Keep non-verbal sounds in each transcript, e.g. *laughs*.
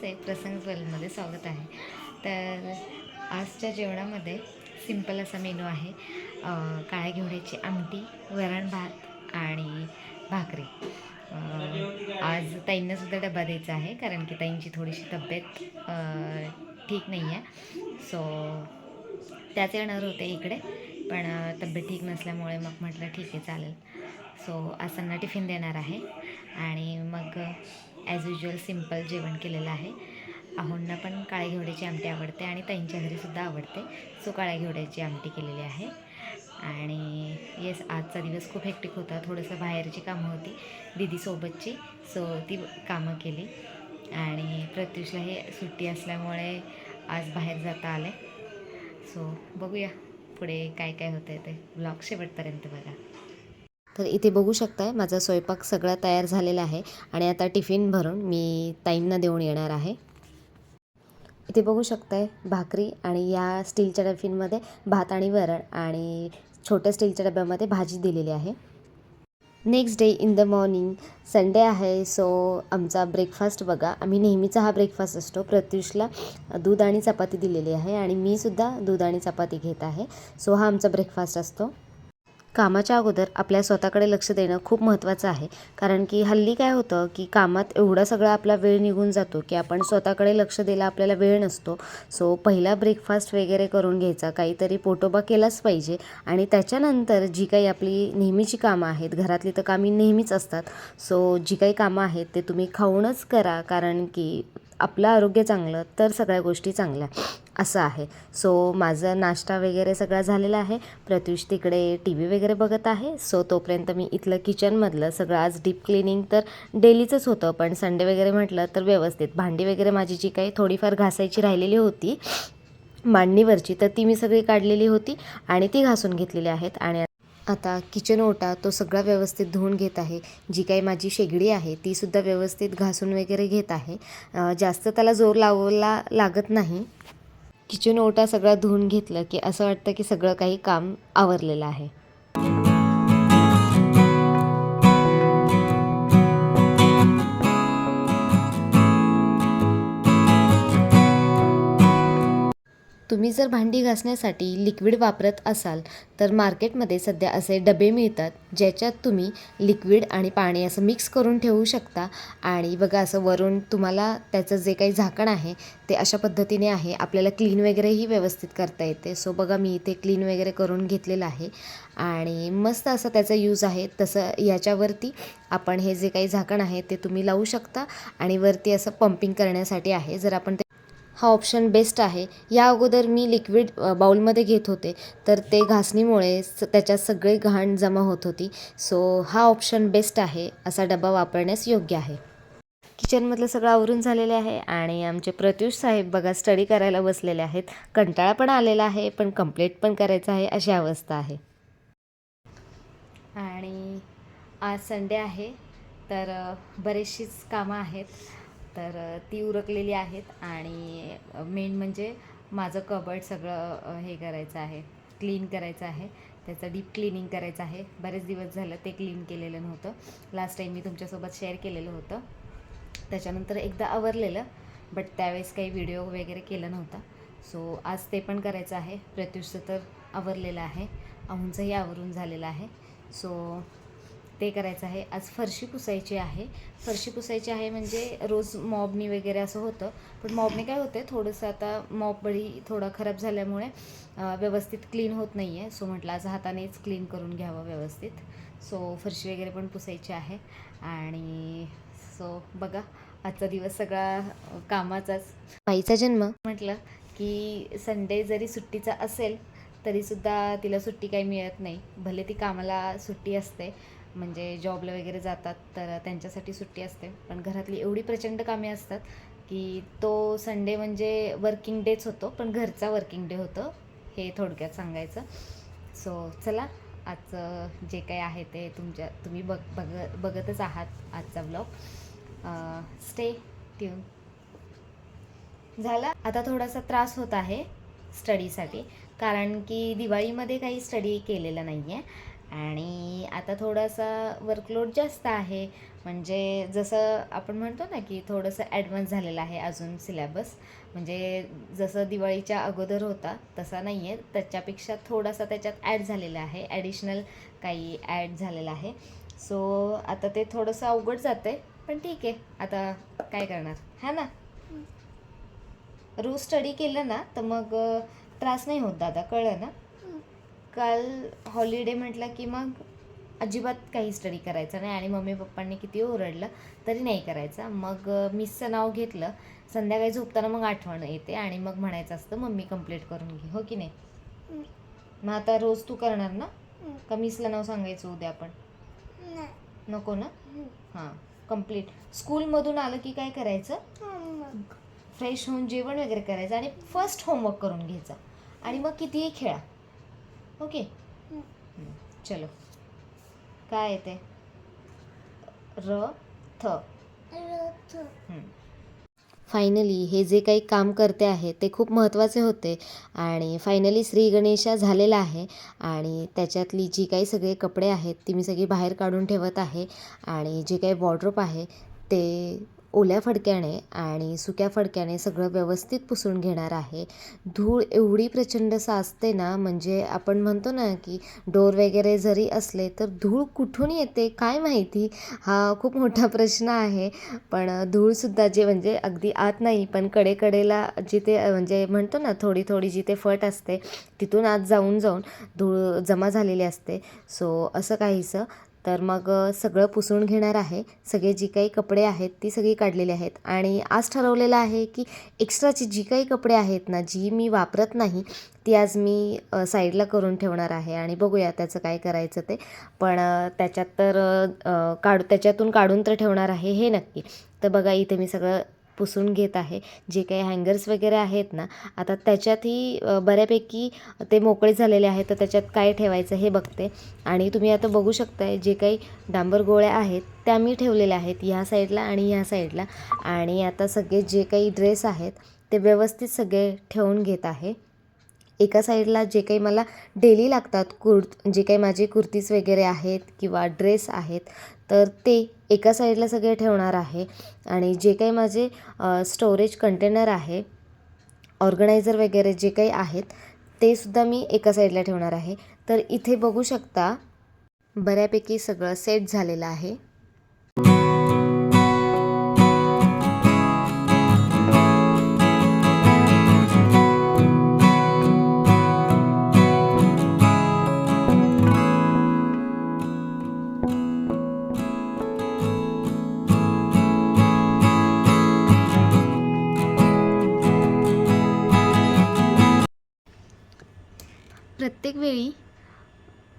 तुम्हा एक प्रसंग ट्वेल्वमध्ये स्वागत आहे. तर आजच्या जेवणामध्ये सिंपल असा मेनू आहे काळ्या घेवड्याची आमटी वरण भात आणि भाकरी. आज ताईंनासुद्धा डबा द्यायचा आहे कारण की ताईंची थोडीशी तब्येत ठीक नाही आहे सो त्याच येणार होते इकडे पण तब्येत ठीक नसल्यामुळे मग म्हटलं ठीक आहे चालेल. सो आज टिफिन देणार आहे. आणि मग ॲज युजल सिंपल जेवण केलेलं आहे. आहोंना पण काळ्या घेवड्याची आमटी आवडते आणि ताईंच्या घरीसुद्धा आवडते. सो काळ्या घेवड्याची आमटी केलेली आहे. आणि येस आजचा दिवस खूप हेक्टिक होता. थोडंसं बाहेरची कामं होती दिदीसोबतची सो ती कामं केली. आणि प्रत्युषला हे सुट्टी असल्यामुळे आज बाहेर जाता आले सो बघूया पुढे काय काय होतं ते. ब्लॉग शेवटपर्यंत बघा. तर इथे बघू शकताय माझा स्वयंपाक सगळा तयार झालेला आहे आणि आता टिफिन भरून मी ताईंना देऊन येणार आहे. इथे बघू शकताय भाकरी आणि या स्टीलच्या डफिनमध्ये भात आणि वरण आणि छोट्या स्टीलच्या डब्यामध्ये भाजी दिलेली आहे. Next day in the morning Sunday आहे सो आमचा ब्रेकफास्ट बघा. आम्ही नेहमीचा हा ब्रेकफास्ट असतो. प्रत्युषला दूध आणि चपाती दिलेली आहे आणि मी सुद्धा दूध आणि चपाती घेत आहे. सो हा आमचा ब्रेकफास्ट असतो. कामाच्या अगोदर आपल्या स्वतःकडे लक्ष देणं खूप महत्त्वाचं आहे. कारण की हल्ली काय होतं की कामात एवढा सगळा आपला वेळ निघून जातो की आपण स्वतःकडे लक्ष द्यायला आपल्याला वेळ नसतो. सो पहिला ब्रेकफास्ट वगैरे करून घ्यायचा काहीतरी पोटोबा केलाच पाहिजे आणि त्याच्यानंतर जी काही आपली नेहमीची कामं आहेत घरातली तर कामी नेहमीच असतात. सो जी काही कामं आहेत ते तुम्ही खाऊनच करा कारण की आपलं आरोग्य चांगलं तर सगळ्या गोष्टी चांगल्या. असं आहे. सो माझं नाश्ता वगैरे सगळा झालेला आहे. प्रत्युष तिकडे टी व्ही वगैरे बघत आहे. सो तोपर्यंत मी इथलं किचनमधलं सगळं आज डीप क्लिनिंग तर डेलीचंच होतं पण संडे वगैरे म्हटलं तर व्यवस्थित. भांडी वगैरे माझी जी काही थोडीफार घासायची राहिलेली होती मांडणीवरची तर ती मी सगळी काढलेली होती आणि ती घासून घेतलेली आहेत आणि आता किचन ओटा तो सगळा व्यवस्थित धुवून घेत आहे. जी काही माझी शेगडी आहे ती सुद्धा व्यवस्थित घासून वगैरे घेत आहे. जास्त त्याला जोर लावायला लागत नाही. किचन ओटा सगळा धुवून घेतलं की असं वाटतं की सगळं काही काम आवरलेलं आहे. तुम्ही जर भांडी घासण्यासाठी लिक्विड वापरत असाल तर मार्केटमध्ये सध्या असे डबे मिळतात ज्याच्यात तुम्ही लिक्विड आणि पाणी असं मिक्स करून ठेवू शकता. आणि बघा असं वरून तुम्हाला त्याचं जे काही झाकण आहे ते अशा पद्धतीने आहे. आपल्याला क्लीन वगैरेही व्यवस्थित करता येते. सो बघा मी इथे क्लीन वगैरे करून घेतलेलं आहे. आणि मस्त असं त्याचा यूज आहे. तसं याच्यावरती आपण हे जे काही झाकण आहे ते तुम्ही लावू शकता. आणि वरती असं पंपिंग करण्यासाठी आहे. जर आपण ते हा ऑप्शन बेस्ट आहे. या अगोदर मी लिक्विड बाउलमध्ये घेत होते. तर ते घासणीमुळे स त्याच्यात सगळे घाण जमा होत होती. सो हा ऑप्शन बेस्ट आहे. असा डबा वापरण्यास योग्य आहे. किचनमधलं सगळं आवरून झालेले आहे आणि आमचे प्रत्युष साहेब बघा स्टडी करायला बसलेले आहेत. कंटाळा पण आलेला आहे पण कंप्लीट पण करायचं आहे अशी अवस्था आहे. आणि आज संडे आहे. तर बरीचशीच कामं आहेत. तर ती उरकलेली आहेत आणि मेन म्हणजे माझं कबड सगळं हे करायचं आहे क्लीन करायचं आहे. त्याचं डीप क्लिनिंग करायचं आहे. बरेच दिवस झालं ते क्लीन केलेलं नव्हतं. लास्ट टाईम मी तुमच्यासोबत शेअर केलेलं होतं. त्याच्यानंतर एकदा आवरलेलं बट त्यावेळेस काही व्हिडिओ वगैरे केला नव्हता. सो आज ते पण करायचं आहे. प्रत्युषचं तर आवरलेलं आहे. अहूंचंही आवरून झालेलं आहे. सो ते करायचं आहे. आज फरशी पुसायची आहे. फरशी पुसायची आहे म्हणजे रोज मॉबनी वगैरे असं होतं. पण मॉबने काय होतं थोडंसं आता मॉब बळी थोडा खराब झाल्यामुळे व्यवस्थित क्लीन होत नाही आहे सो म्हटलं आज हातानेच क्लीन करून घ्यावं व्यवस्थित. सो फरशी वगैरे पण पुसायची आहे. आणि सो बघा आजचा दिवस सगळा कामाचाच. बाईचा जन्म. म्हटलं की संडे जरी सुट्टीचा असेल तरीसुद्धा तिला सुट्टी काही मिळत नाही. भले ती कामाला सुट्टी असते म्हणजे जॉबला वगैरे जातात तर त्यांच्यासाठी सुट्टी असते. पण घरातली एवढी प्रचंड कामे असतात की तो संडे म्हणजे वर्किंग डेच होतो पण घरचा वर्किंग डे होतो हे थोडक्यात सांगायचं. सो चला आजचं जे काही आहे ते तुमच्या तुम्ही बघ बघ बघतच आहात आजचा ब्लॉग स्टे ट्यून झाला? आता थोडासा त्रास होत आहे स्टडीसाठी कारण की दिवाळीमध्ये काही स्टडी केलेला नाही आहे आणि आता थोडासा वर्कलोड जास्त आहे. म्हणजे जसं आपण म्हणतो ना की थोडंसं ॲडव्हान्स झालेलं आहे अजून सिलेबस म्हणजे जसं दिवाळीच्या अगोदर होता तसा नाही आहे त्याच्यापेक्षा थोडासा त्याच्यात ॲड झालेला आहे. ॲडिशनल काही ॲड झालेलं आहे. सो आता ते थोडंसं अवघड जातं आहे पण ठीक आहे. आता काय करणार? हा ना? रोज स्टडी केलं ना तर मग त्रास नाही होत दादा. कळलं ना? काल हॉलिडे म्हटलं की मग अजिबात काही स्टडी करायचा नाही आणि मम्मी पप्पांनी किती ओरडलं तरी नाही करायचा. मग मिसचं नाव घेतलं. संध्याकाळी झोपताना मग आठवण येते आणि मग म्हणायचं असतं मम्मी कंप्लीट करून घे. हो की नाही? मग आता रोज तू करणार ना? का मिसला नाव सांगायचं उद्या आपण? नको ना? हां कंप्लीट स्कूलमधून आलं की काय करायचं? फ्रेश होऊन जेवण वगैरे करायचं आणि फर्स्ट होमवर्क करून घ्यायचा. आणि मग कितीही खेळा. ओके. चलो. काय येते र थ. फायनली हे. जे काही काम करते आहे ते खूप महत्त्वाचे होते. आणि फायनली श्री गणेशा झालेला आहे. आणि त्याच्यातली जी काही सगळे कपडे आहेत ती मी सगळी बाहेर काढून ठेवत आहे. आणि जे काही वॉर्ड्रोप आहे ते ओल्या फडक्याने आणि सुक्या फडक्याने सगळं व्यवस्थित पुसून घेणार आहे. धूळ एवढी प्रचंड साचते ना म्हणजे आपण म्हणतो ना की डोर वगैरे जरी असले तर धूळ कुठून येते काय माहिती? हा खूप मोठा प्रश्न आहे. पण धूळसुद्धा जे म्हणजे अगदी आत नाही पण कडेकडेला जिथे म्हणजे म्हणतो ना थोडी थोडी जिथे फट असते तिथून आत जाऊन जाऊन धूळ जमा झालेली असते. सो असं काहीसं तर मग सगळं पुसून घेणार आहे. सगळे जी काही कपडे आहेत ती सगळी काढलेली आहेत. आणि आज ठरवलेलं आहे की एक्स्ट्राची जी काही कपडे आहेत ना जी मी वापरत नाही ती आज मी साईडला करून ठेवणार आहे आणि बघूया त्याचं काय करायचं ते. पण त्याच्यात तर काढू काढ त्याच्यातून काढून तर ठेवणार आहे हे नक्की. तर बघा इथे मी सगळं पुसून घेत आहे. जे काही हँगर्स वगैरे आहेत ना आता त्याच्यातही बऱ्यापैकी ते मोकळे झालेले आहेत. तर त्याच्यात काय ठेवायचं हे बघते. आणि तुम्ही आता बघू शकताय जे काही डांबर गोळ्या आहेत त्या मी ठेवलेल्या आहेत ह्या साईडला आणि ह्या साईडला. आणि आता सगळे जे काही ड्रेस आहेत ते व्यवस्थित सगळे ठेवून घेत आहे. एका साईडला जे काही मला डेली लागतात कुर्त जे काही माझे कुर्तीज वगैरे आहेत किंवा ड्रेस आहेत तर ते एका साईडला सगळे ठेवणार आहे. आणि जे काही माझे स्टोरेज कंटेनर आहे ऑर्गनायझर वगैरे जे काही आहेत ते सुद्धा मी एका साईडला ठेवणार आहे. तर इथे बघू शकता बऱ्यापैकी सगळं सेट झालेलं आहे. प्रत्येक वेळी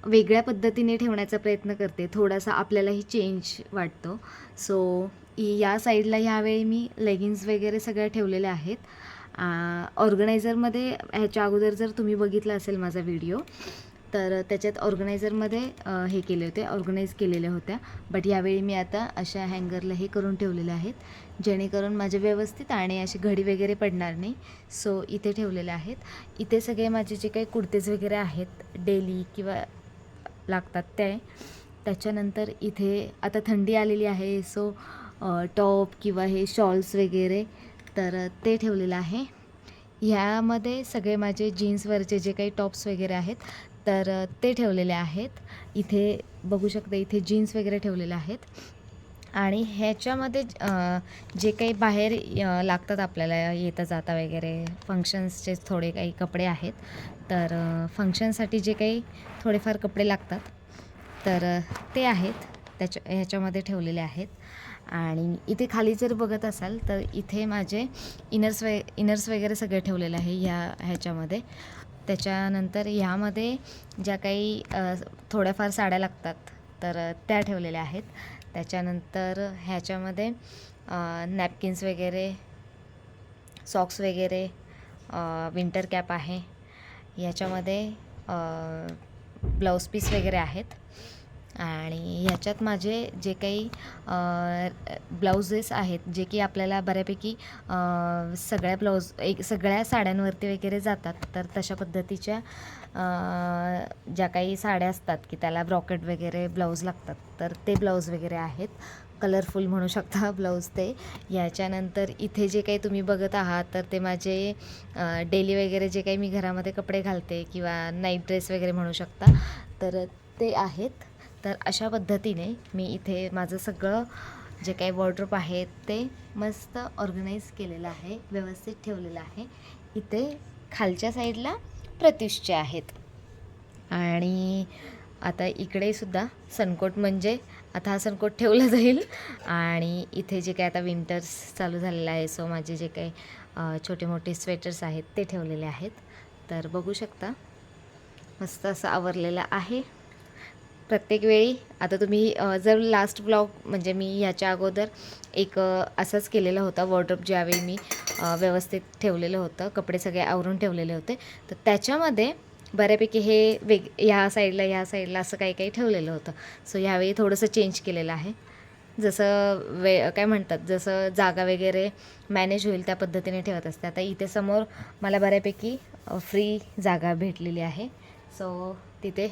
वेगळ्या पद्धतीने ठेवण्याचा प्रयत्न करते. थोडासा आपल्यालाही चेंज वाटतो. सो या साईडला ह्यावेळी मी लेगिन्स वगैरे सगळ्या ठेवलेल्या आहेत. ऑर्गनायझरमध्ये ह्याच्या अगोदर जर तुम्ही बघितला असेल माझा व्हिडिओ तर त्याच्यात ऑर्गनायझरमध्ये हे केले होते ऑर्गनाईज केलेल्या होत्या. बट यावेळी मी आता अशा हँगरला हे करून ठेवलेले आहेत जेणेकरून माझे व्यवस्थित आणि अशी घडी वगैरे पडणार नाही. सो इथे ठेवलेले आहेत. इथे सगळे माझे जे काही कुर्तेज वगैरे आहेत डेली किंवा लागतात ते त्याच्यानंतर इथे आता थंडी आलेली आहे. सो टॉप किंवा हे शॉल्स वगैरे तर ते ठेवलेलं आहे. ह्यामध्ये सगळे माझे जीन्सवरचे जे काही टॉप्स वगैरे आहेत तर ते ठेवलेले आहेत. इथे बघू शकता इथे जीन्स वगैरे ठेवलेले आहेत. आणि ह्याच्यामध्ये जे काही बाहेर लागतात आपल्याला येता जाता वगैरे फंक्शन्सचे थोडे काही कपडे आहेत. तर फंक्शनसाठी जे काही थोडेफार कपडे लागतात. तर ते आहेत. त्याच्या ह्याच्यामध्ये ठेवलेले आहेत. आणि इथे खाली जर बघत असाल तर इथे माझे इनर्स वे इनर्स वगैरे सगळे ठेवलेले आहे ह्या ह्याच्यामध्ये. त्याच्यानंतर ह्यामध्ये ज्या काही थोड्याफार साड्या लागतात तर त्या ठेवलेल्या आहेत. त्याच्यानंतर ह्याच्यामध्ये नॅपकिन्स वगैरे सॉक्स वगैरे विंटर कॅप आहे. ह्याच्यामध्ये ब्लाऊज पीस वगैरे आहेत. आणि ह्याच्यात माझे जे काही ब्लाउजेस आहेत जे की आपल्याला बऱ्यापैकी सगळ्या ब्लाऊज एक सगळ्या साड्यांवरती वगैरे जातात तर तशा पद्धतीच्या ज्या काही साड्या असतात की त्याला ब्रॉकेट वगैरे ब्लाऊज लागतात तर ते ब्लाऊज वगैरे आहेत. कलरफुल म्हणू शकता *laughs* ब्लाऊज ते. याच्यानंतर इथे जे काही तुम्ही बघत आहात तर ते माझे डेली वगैरे जे काही मी घरामध्ये कपडे घालते किंवा नाईट ड्रेस वगैरे म्हणू शकता तर ते आहेत. तर अशा पद्धतीने मी इथे माझं सगळं जे काही वॉर्ड्रोप आहे ते मस्त ऑर्गनाईज केलेलं आहे व्यवस्थित ठेवलेलं आहे. इथे खालच्या साईडला प्रत्युषचे आहेत. आणि आता इकडे सुद्धा सनकोट म्हणजे आता हा सनकोट ठेवला जाईल. आणि इथे जे काही आता विंटर्स चालू झालेलं आहे सो माझे जे काही छोटे मोठे स्वेटर्स आहेत ते ठेवलेले आहेत. तर बघू शकता मस्त असं आवरलेलं आहे. प्रत्येक वेळी. आता तुम्ही जर लास्ट ब्लॉग म्हणजे मी ह्याच्या अगोदर एक असंच केलेलं होतं वॉर्ड्रोप ज्यावेळी मी व्यवस्थित ठेवलेलं होतं कपडे सगळे आवरून ठेवलेले होते तर त्याच्यामध्ये बऱ्यापैकी हे वेग ह्या साईडला ह्या साईडला असं काही काही ठेवलेलं होतं. सो ह्यावेळी थोडंसं चेंज केलेलं आहे. जसं वे काय म्हणतात जसं जागा वगैरे मॅनेज होईल त्या पद्धतीने ठेवत असते. आता इथे समोर मला बऱ्यापैकी फ्री जागा भेटलेली आहे. सो तिथे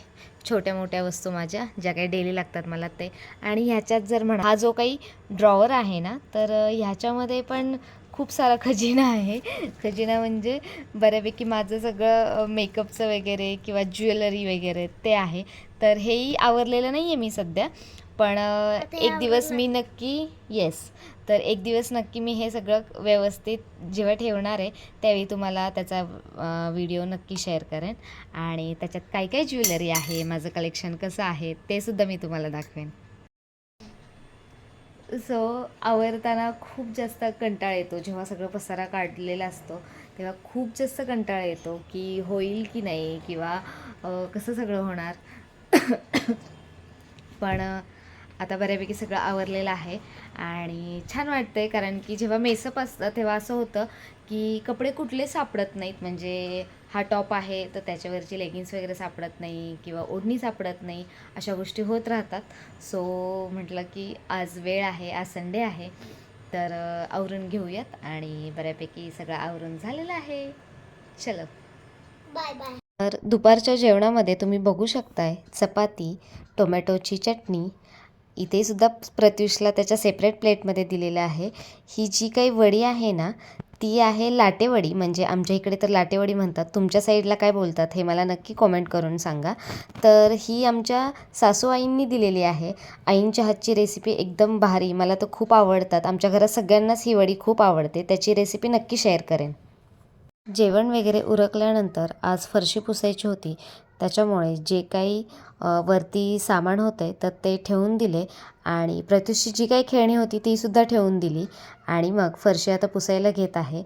छोट्या मोठ्या वस्तू माझ्या ज्या काही डेली लागतात मला ते. आणि ह्याच्यात जर म्हणा हा जो काही ड्रॉवर आहे ना तर ह्याच्यामध्ये पण खूप सारा खजिना आहे. खजिना म्हणजे बऱ्यापैकी माझं सगळं मेकअपचं वगैरे किंवा ज्वेलरी वगैरे ते आहे. तर हेही आवरलेलं नाही आहे मी सध्या. पण एक दिवस मी नक्की येस तर एक दिवस नक्की मी हे सगळं व्यवस्थित जेव्हा ठेवणार आहे त्यावेळी तुम्हाला त्याचा व्हिडिओ नक्की शेअर करेन. आणि त्याच्यात काय काय ज्वेलरी आहे माझं कलेक्शन कसं आहे ते सुद्धा मी तुम्हाला दाखवेन. सो आवरताना खूप जास्त कंटाळा येतो. जेव्हा सगळं पसारा काढलेला असतो तेव्हा खूप जास्त कंटाळा येतो की होईल की नाही किंवा कसं सगळं होणार. *coughs* पण आता बऱ्यापैकी सगळं आवरलेलं आहे. आणि छान वाटतंय कारण की जेव्हा मेसअप असतं तेव्हा असं होतं की कपडे कुठले सापडत नाहीत. म्हणजे हा टॉप आहे तर त्याच्यावरची लेगिन्स वगैरे सापडत नाही किंवा ओढणी सापडत नाही अशा गोष्टी होत राहतात. सो म्हटलं की आज वेळ आहे आज संडे आहे तर आवरून घेऊयात आणि बऱ्यापैकी सगळं आवरून झालेलं आहे. चलो. बाय बाय तर दुपारच्या जेवणामध्ये तुम्ही बघू शकताय चपाती टोमॅटोची चटणी इथे सुद्धा प्रत्युषला त्याच्या सेपरेट प्लेटमध्ये दिलेलं आहे. ही जी काही वडी आहे ना ती आहे लाटेवडी. म्हणजे आमच्या इकडे तर लाटेवडी म्हणतात. तुमच्या साईडला काय बोलतात हे मला नक्की कॉमेंट करून सांगा. तर ही आमच्या सासू आईंनी दिलेली आहे. आईंच्या हातची रेसिपी एकदम भारी. मला तर खूप आवडतात. आमच्या घरात सगळ्यांनाच ही वडी खूप आवडते. त्याची रेसिपी नक्की शेअर करेन. जेवण वगैरे उरकल्यानंतर आज फरशी पुसायची होती. त्याच्यामुळे जे काही वरती सामान होते तर ते ठेवून दिले आणि प्रत्युषची जी काही खेळणी होती तीसुद्धा ठेवून दिली आणि मग फरशी आता पुसायला घेत आहे.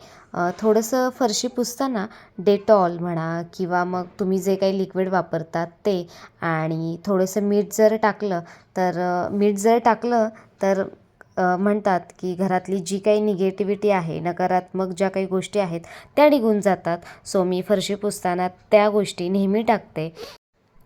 थोडंसं फरशी पुसताना डेटॉल म्हणा किंवा मग तुम्ही जे काही लिक्विड वापरतात ते आणि थोडंसं मीठ जर टाकलं तर मीठ जर टाकलं तर म्हणतात की घरातली जी काही निगेटिव्हिटी आहे नकारात्मक ज्या काही गोष्टी आहेत त्या निघून जातात. सो मी फरशी पुसताना त्या गोष्टी नेहमी टाकते.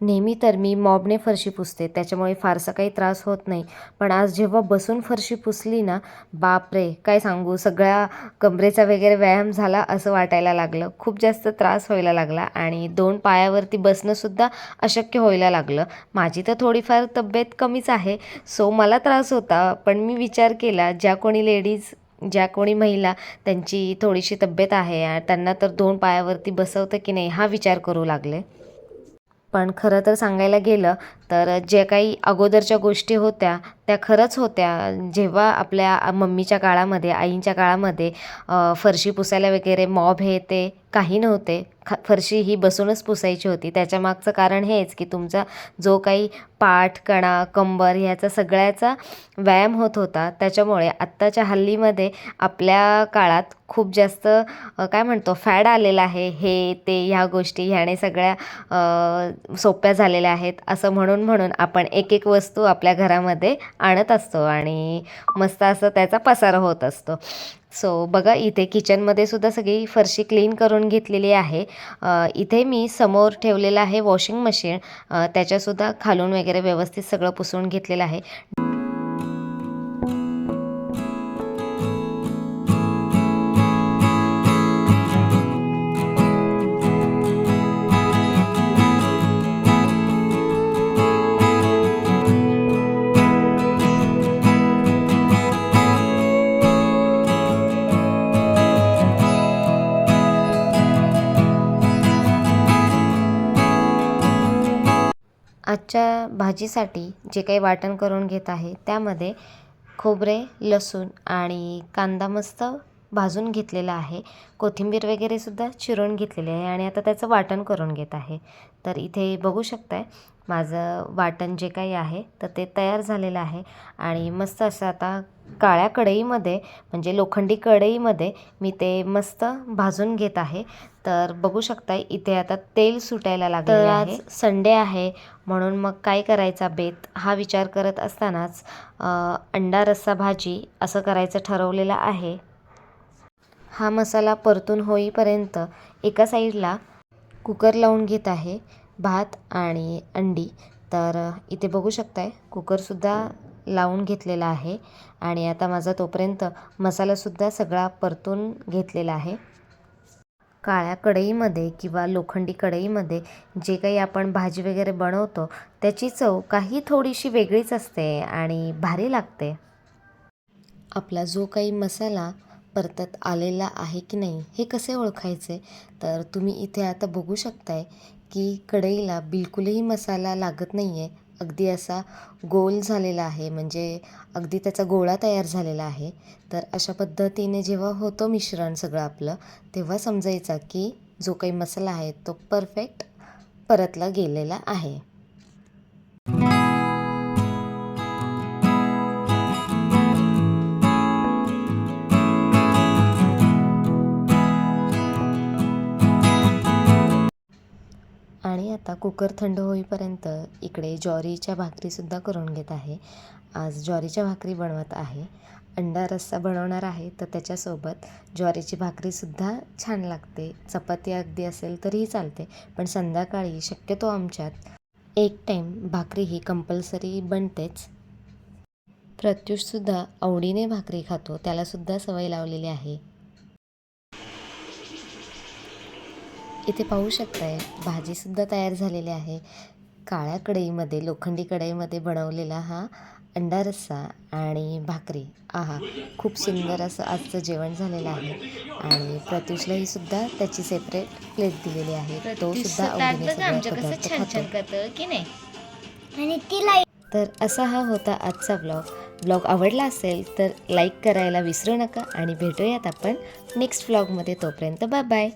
नेहमी तर मी मॉबने फरशी पुसते त्याच्यामुळे फारसा काही त्रास होत नाही. पण आज जेव्हा बसून फरशी पुसली ना बापरे काय सांगू सगळ्या कमरेचा वगैरे व्यायाम झाला असं वाटायला लागलं. खूप जास्त त्रास व्हायला लागला आणि दोन पायावरती बसणंसुद्धा अशक्य व्हायला लागलं. माझी तर थोडीफार तब्येत कमीच आहे सो मला त्रास होता पण मी विचार केला ज्या कोणी लेडीज ज्या कोणी महिला त्यांची थोडीशी तब्येत आहे त्यांना तर दोन पायावरती बसवतं की नाही हा विचार करू लागले. पण खरं तर सांगायला गेलं तर जे काही अगोदरच्या गोष्टी होत्या त्या खरंच होत्या. जेव्हा आपल्या मम्मीच्या काळामध्ये आईंच्या काळामध्ये फरशी पुसायला वगैरे मॉब हे ते काही नव्हते. ख फरशी ही बसूनच पुसायची होती. त्याच्यामागचं कारण हेच की तुमचा जो काही पाठ कणा कंबर ह्याचा सगळ्याचा व्यायाम होत होता. त्याच्यामुळे आत्ताच्या हल्लीमध्ये आपल्या काळात खूप जास्त काय म्हणतो फॅड आलेला आहे. हे ते ह्या गोष्टी ह्याने सगळ्या सोप्या झालेल्या आहेत. असं म्हणून म्हणून आपण एक एक वस्तू आपल्या घरामध्ये आणत असतो आणि मस्त असं त्याचा पसारा होत असतो. सो बघा इथे किचनमध्ये सुद्धा सगळी फरशी क्लीन करून घेतलेली आहे. इथे मी समोर ठेवलेलं आहे वॉशिंग मशीन. त्याच्यासुद्धा खालून वगैरे व्यवस्थित सगळं पुसून घेतलेलं आहे. आजच्या भाजीसाठी जे काही वाटण करून घेत आहे त्यामध्ये खोबरे लसूण आणि कांदा मस्त भाजून घेतलेला आहे. कोथिंबीर वगैरे सुद्धा चिरून घेतलेली आहे आणि आता त्याचं वाटण करून घेत आहे. तर इथे बघू शकताय माझं वाटण जे काही आहे तर ते तयार झालेलं आहे आणि मस्त असं आता काळ्या कढईमध्ये म्हणजे लोखंडी कढईमध्ये मी ते मस्त भाजून घेत आहे. तर बघू शकताय इथे आता तेल सुटायला लागलेलं आहे. संडे आहे म्हणून मग काय करायचा बेत? हा विचार करत असतानाच अंडा रस्सा भाजी असं करायचं ठरवलेलं आहे. हा मसाला परतून होईपर्यंत एका साईडला कुकर लावून घेत आहे भात आणि अंडी. तर इथे बघू शकताय कुकरसुद्धा लावून घेतलेला आहे. आणि आता माझा तोपर्यंत मसालासुद्धा सगळा परतून घेतलेला आहे. काळ्या कढईमध्ये किंवा लोखंडी कढईमध्ये जे काही आपण भाजी वगैरे बनवतो त्याची चव काही थोडीशी वेगळीच असते आणि भारी लागते. आपला जो काही मसाला परतत आलेला आहे की नाही हे कसे ओळखायचे? तर तुम्ही इथे आता बघू शकताय की कढईला बिलकुलही मसाला लागत नाही आहे अगदी असा गोल झालेला आहे. म्हणजे अगदी त्याचा गोळा तयार झालेला आहे. तर अशा पद्धतीने जेव्हा होतं मिश्रण सगळं आपलं तेव्हा समजायचा की जो काही मसाला आहे तो परफेक्ट परतला गेलेला आहे. आता कुकर थंड होईपर्यंत इकडे ज्वारीच्या भाकरीसुद्धा करून घेत आहे. आज ज्वारीच्या भाकरी बनवत आहे. अंडा रस्सा बनवणार आहे तर त्याच्यासोबत ज्वारीची भाकरीसुद्धा छान लागते. चपाती अगदी असेल तरीही चालते पण संध्याकाळी शक्यतो आमच्यात एक टाईम भाकरी ही कंपल्सरी बनतेच. प्रत्युषसुद्धा आवडीने भाकरी खातो त्यालासुद्धा सवय लावलेली आहे. इथे पाहू शकताय भाजीसुद्धा तयार झालेली आहे. काळ्या कढईमध्ये लोखंडी कढईमध्ये बनवलेला हा अंडा रस्सा आणि भाकरी. आहा खूप सुंदर असं आजचं जेवण झालेलं आहे. आणि प्रत्युषलाही सुद्धा त्याची सेपरेट प्लेट दिलेली आहे. तो सुद्धा आवडीने तर असा हा होता आजचा ब्लॉग ब्लॉग आवडला असेल तर लाईक करायला विसरू नका आणि भेटूयात आपण नेक्स्ट ब्लॉगमध्ये तोपर्यंत बाय बाय